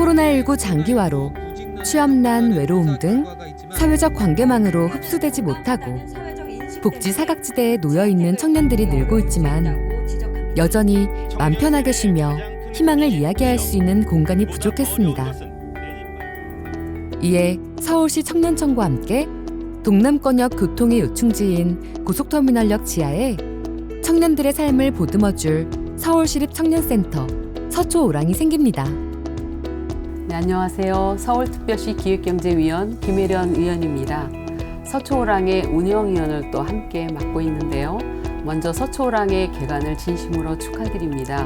코로나19 장기화로 취업난, 외로움 등 사회적 관계망으로 흡수되지 못하고 복지 사각지대에 놓여 있는 청년들이 늘고 있지만 여전히 맘 편하게 쉬며 희망을 이야기할 수 있는 공간이 부족했습니다. 이에 서울시 청년청과 함께 동남권역 교통의 요충지인 고속터미널역 지하에 청년들의 삶을 보듬어줄 서울시립 청년센터 서초오랑이 생깁니다. 네, 안녕하세요. 서울특별시 기획경제위원 김혜련 의원입니다. 서초호랑의 운영위원을 또 함께 맡고 있는데요. 먼저 서초호랑의 개관을 진심으로 축하드립니다.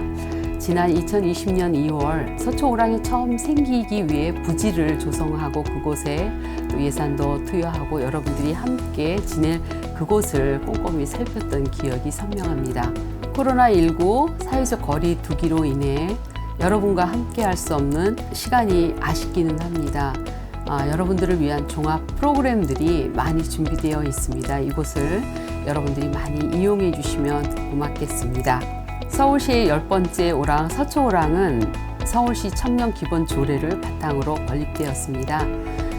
지난 2020년 2월 서초호랑이 처음 생기기 위해 부지를 조성하고 그곳에 또 예산도 투여하고 여러분들이 함께 지낼 그곳을 꼼꼼히 살폈던 기억이 선명합니다. 코로나19 사회적 거리 두기로 인해 여러분과 함께 할 수 없는 시간이 아쉽기는 합니다. 아, 여러분들을 위한 종합 프로그램들이 많이 준비되어 있습니다. 이곳을 여러분들이 많이 이용해 주시면 고맙겠습니다. 서울시의 열 번째 오랑 서초오랑은 서울시 청년 기본 조례를 바탕으로 건립되었습니다.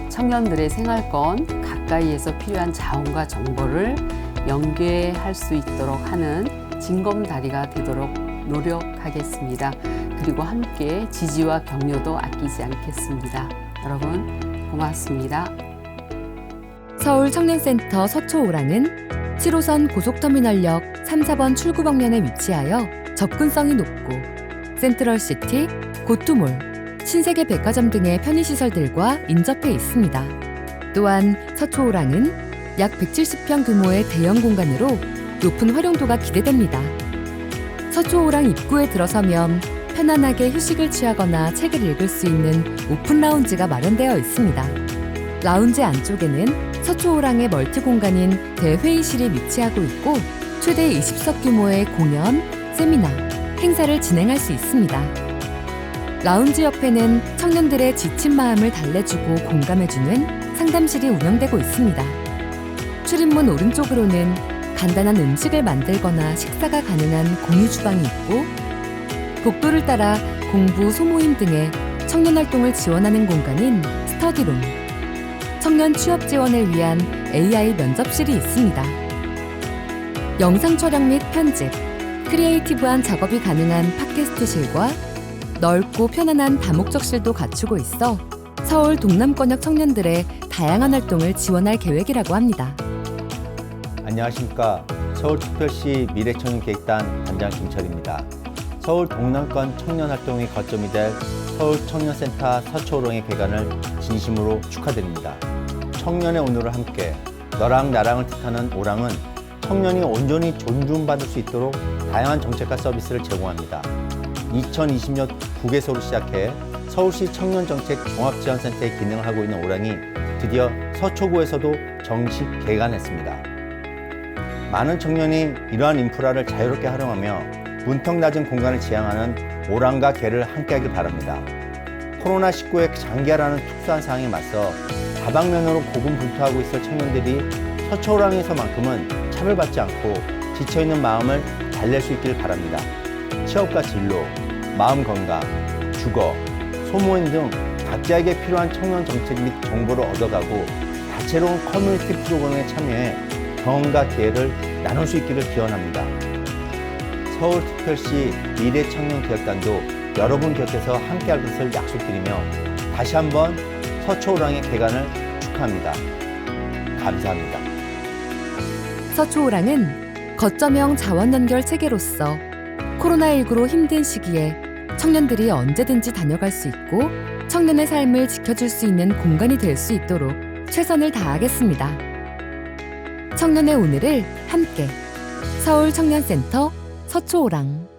청년들의 생활권 가까이에서 필요한 자원과 정보를 연계할 수 있도록 하는 징검다리가 되도록 노력하겠습니다. 그리고 함께 지지와 격려도 아끼지 않겠습니다. 여러분 고맙습니다. 서울 청년센터 서초오랑은 7호선 고속터미널역 3, 4번 출구 방면에 위치하여 접근성이 높고 센트럴시티, 고투몰, 신세계 백화점 등의 편의시설들과 인접해 있습니다. 또한 서초오랑은 약 170평 규모의 대형 공간으로 높은 활용도가 기대됩니다. 서초오랑 입구에 들어서면 편안하게 휴식을 취하거나 책을 읽을 수 있는 오픈 라운지가 마련되어 있습니다. 라운지 안쪽에는 서초오랑의 멀티 공간인 대회의실이 위치하고 있고 최대 20석 규모의 공연, 세미나, 행사를 진행할 수 있습니다. 라운지 옆에는 청년들의 지친 마음을 달래주고 공감해주는 상담실이 운영되고 있습니다. 출입문 오른쪽으로는 간단한 음식을 만들거나 식사가 가능한 공유 주방이 있고 복도를 따라 공부, 소모임 등의 청년 활동을 지원하는 공간인 스터디룸, 청년 취업 지원을 위한 AI 면접실이 있습니다. 영상 촬영 및 편집, 크리에이티브한 작업이 가능한 팟캐스트실과 넓고 편안한 다목적실도 갖추고 있어 서울 동남권역 청년들의 다양한 활동을 지원할 계획이라고 합니다. 안녕하십니까. 서울특별시 미래청년계획단 단장 김철입니다. 서울 동남권 청년활동의 거점이 될 서울청년센터 서초호롱의 개관을 진심으로 축하드립니다. 청년의 오늘을 함께 너랑 나랑을 뜻하는 오랑은 청년이 온전히 존중받을 수 있도록 다양한 정책과 서비스를 제공합니다. 2020년 국에서로 시작해 서울시 청년정책 종합지원센터의 기능을 하고 있는 오랑이 드디어 서초구에서도 정식 개관했습니다. 많은 청년이 이러한 인프라를 자유롭게 활용하며 문턱 낮은 공간을 지향하는 오랑과 개를 함께하길 바랍니다. 코로나19의 장기화라는 특수한 상황에 맞서 다방면으로 고군분투하고 있을 청년들이 서초오랑에서만큼은 차별받지 않고 지쳐있는 마음을 달랠 수 있기를 바랍니다. 취업과 진로, 마음 건강, 주거, 소모임 등 각자에게 필요한 청년 정책 및 정보를 얻어가고 다채로운 커뮤니티 프로그램에 참여해 경험과 기회를 나눌 수 있기를 기원합니다. 서울특별시 미래청년기획단도 여러분 곁에서 함께할 것을 약속드리며 다시 한번 서초호랑의 개관을 축하합니다. 감사합니다. 서초오랑은 거점형 자원 연결 체계로서 코로나19로 힘든 시기에 청년들이 언제든지 다녀갈 수 있고 청년의 삶을 지켜줄 수 있는 공간이 될 수 있도록 최선을 다하겠습니다. 청년의 오늘을 함께 서울 청년센터 서초오랑